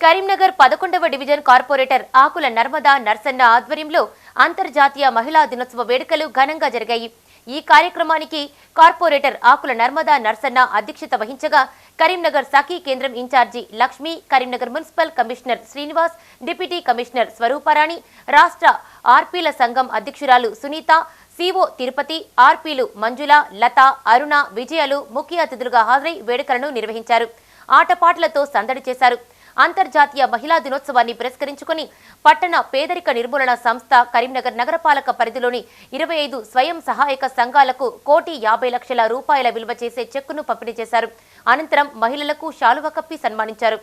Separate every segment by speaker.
Speaker 1: కరీంనగర్ పదకొండవ division corporator Akula Narmada Narsanna ఆధ్వర్యంలో అంతర్జాతీయ మహిళా దినోత్సవ వేడుకలు ఘనంగా జరిగాయి. ఈ కార్యక్రమానికి కార్పొరేటర్ ఆకుల నర్మదా నర్సన్న అధ్యక్షత వహించగా కరీంనగర్ సఖీ కేంద్రం incharge Lakshmi Karimnagar municipal commissioner Srinivas deputy commissioner Swarooparani రాష్ట్ర ఆర్పీల సంఘం అధ్యక్షురాలు సునీత సిఓ తిరుపతి ఆర్పీలు మంజుల లత అరుణ విజయలు ముఖ్య అతిథులుగా హాజరై వేడుకలను నిర్వహించారు. ఆటపాటలతో సందడి చేశారు. అంతర్జాతీయ మహిళా దినోత్సవాన్ని పురస్కరించుకుని పట్టణ పేదరిక నిర్మూలన సంస్థ కరీంనగర్ నగరపాలక పరిధిలోని ఇరవై ఐదు స్వయం సహాయక సంఘాలకు కోటి యాభై లక్షల రూపాయల విలువ చేసే చెక్కును పంపిణీ చేశారు. అనంతరం మహిళలకు శాలువ కప్పి సన్మానించారు.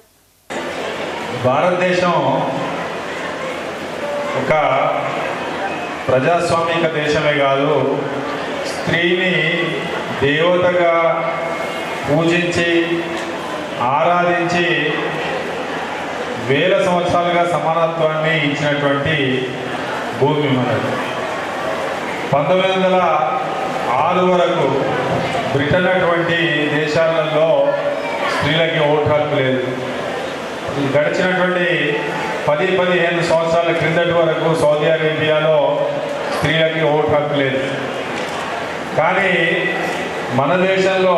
Speaker 2: భారతదేశం ఒక ప్రజాస్వామిక దేశమే కాదు స్త్రీని దేవతగా పూజించి ఆరాధించి వేల సంవత్సరాలుగా సమానత్వాన్ని ఇచ్చినటువంటి భూమి మనది పంతొమ్మిది వందల ఆరు వరకు బ్రిటన్ అటువంటి దేశాలలో స్త్రీలకి ఓటు హక్కు లేదు. గడిచినటువంటి పది పదిహేను సంవత్సరాల క్రిందటి వరకు సౌదీ అరేబియాలో స్త్రీలకి ఓటు హక్కు లేదు. కానీ మన దేశంలో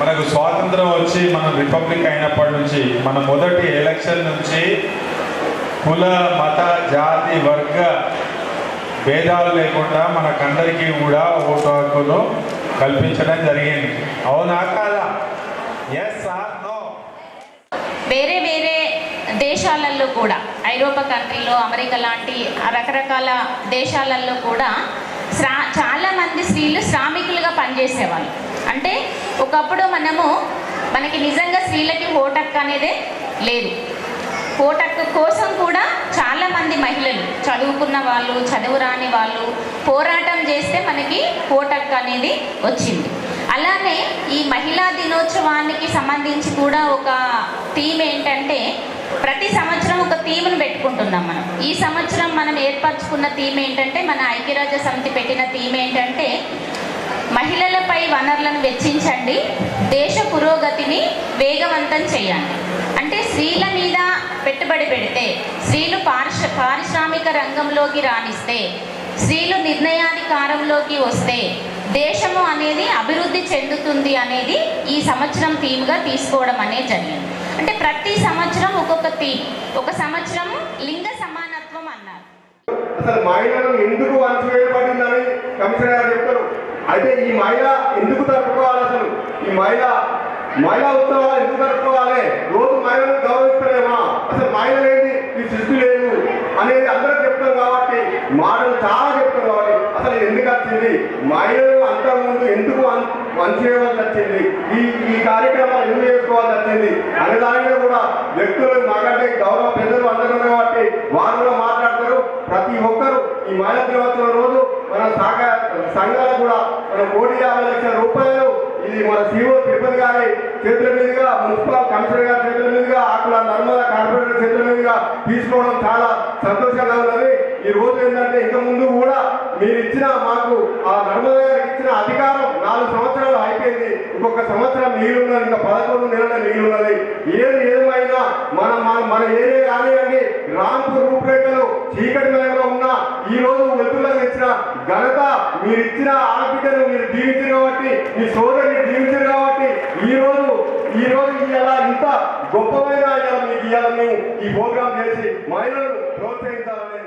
Speaker 2: మనకు స్వాతంత్రం వచ్చి మనం రిపబ్లిక్ అయినప్పటి నుంచి మన మొదటి ఎలక్షన్ నుంచి కుల మత జాతి వర్గ భేదాలు లేకుండా మనకందరికీ కూడా ఓటు హక్కును కల్పించడం జరిగింది. అవునా కాదా? ఎస్ ఆర్ నో
Speaker 3: వేరే వేరే దేశాలలో కూడా ఐరోపా కంట్రీలో అమెరికా లాంటి రకరకాల దేశాలలో కూడా శ్రా చాలామంది స్త్రీలు శ్రామికులుగా పనిచేసేవాళ్ళు. అంటే ఒకప్పుడు మనము మనకి నిజంగా స్త్రీలకి ఓటక్ అనేదే లేదు. ఓటక్కు కోసం కూడా చాలామంది మహిళలు చదువుకున్న వాళ్ళు చదువు రాని వాళ్ళు పోరాటం చేస్తే మనకి ఓటక్ అనేది వచ్చింది. అలానే ఈ మహిళా దినోత్సవానికి సంబంధించి కూడా ఒక థీమ్ ఏంటంటే ప్రతి సంవత్సరం పెట్టుకుంటున్నాం మనం. ఈ సంవత్సరం మనం ఏర్పరచుకున్న థీమ్ ఏంటంటే మన ఐక్యరాజ్య సమితి పెట్టిన థీమ్ ఏంటంటే మహిళలపై వనరులను వెచ్చించండి దేశ పురోగతిని వేగవంతం చేయండి. అంటే స్త్రీల మీద పెట్టుబడి పెడితే స్త్రీలు పారిశ్ర పారిశ్రామిక రంగంలోకి రాణిస్తే స్త్రీలు నిర్ణయాధికారంలోకి వస్తే దేశము అనేది అభివృద్ధి చెందుతుంది అనేది ఈ సంవత్సరం థీమ్గా తీసుకోవడం అనేది జరిగింది. అంటే ప్రతి సంవత్సరం ఒక్కొక్క థీమ్ ఒక సంవత్సరం లింగ సమానత్వం అన్నారు.
Speaker 4: అసలు మహిళలను ఎందుకు అణచివేయబడిందని కమిషనర్ గారు చెప్తారు? అయితే ఈ మహిళ ఎందుకు జరుపుకోవాలి అసలు? ఈ మహిళ మహిళా ఉత్సవాలు ఎందుకు జరుపుకోవాలి రోజు మహిళలను గౌరవిస్తలేమా? అసలు మహిళలు ఏంటి ఈ సృష్టి లేదు అనేది అందరూ చెప్తాం కాబట్టి మాటలు చాలా చెప్తాం కాబట్టి అసలు ఎందుకు వచ్చింది? మహిళలు వంచేయవలసి వచ్చింది ఈ ఈ కార్యక్రమాలు ఎందుకు చేసుకోవాల్సి వచ్చింది అనే దానిలో కూడా వ్యక్తులు మాకంటే గౌరవ పెద్దలు అందరూ కాబట్టి వారు కూడా మాట్లాడతారు. ప్రతి ఒక్కరు ఈ మహిళా దినోత్సవం రోజు మన సాగ సంఘాలు కూడా మన కోటి యాభై లక్షల రూపాయలు ఇది మన సీఓ తిరుపతి గారి చేతుల మీదుగా మున్సిపల్ కమిషనర్ గారి చేతుల మీదుగా అక్కడ నర్మదా కార్పొరేటర్ చేతుల మీదుగా తీసుకోవడం చాలా సంతోషంగా ఉన్నది ఈ రోజు ఏంటంటే ఇంకా ముందు కూడా మీరు ఇచ్చిన మాకు ఆ నర్మదా గారికి ఇచ్చిన అధికారం నాలుగు సంవత్సరాలు అయిపోయింది. ఇంకొక సంవత్సరం మిగిలిన్నది ఇంకా పదకొండు నెలల మిగిలిన్నది ఏది ఏమైనా మన మన మన ఏరియా కానివ్వండి రాంపూర్ రూపురేఖలు చీకటిమయంలో ఉన్న ఈ రోజు వెతులకు ఇచ్చిన ఘనత మీరు ఇచ్చిన ఆడబిడ్డను మీరు దీవించారు కాబట్టి మీ సోదరుని దీవించారు కాబట్టి ఈ రోజు ఈ రోజు ఇలా ఇంత గొప్పమైన ఇలా మీకు ఇవ్వాలని మేము ఈ ప్రోగ్రాం చేసి మహిళలను ప్రోత్సహించాలని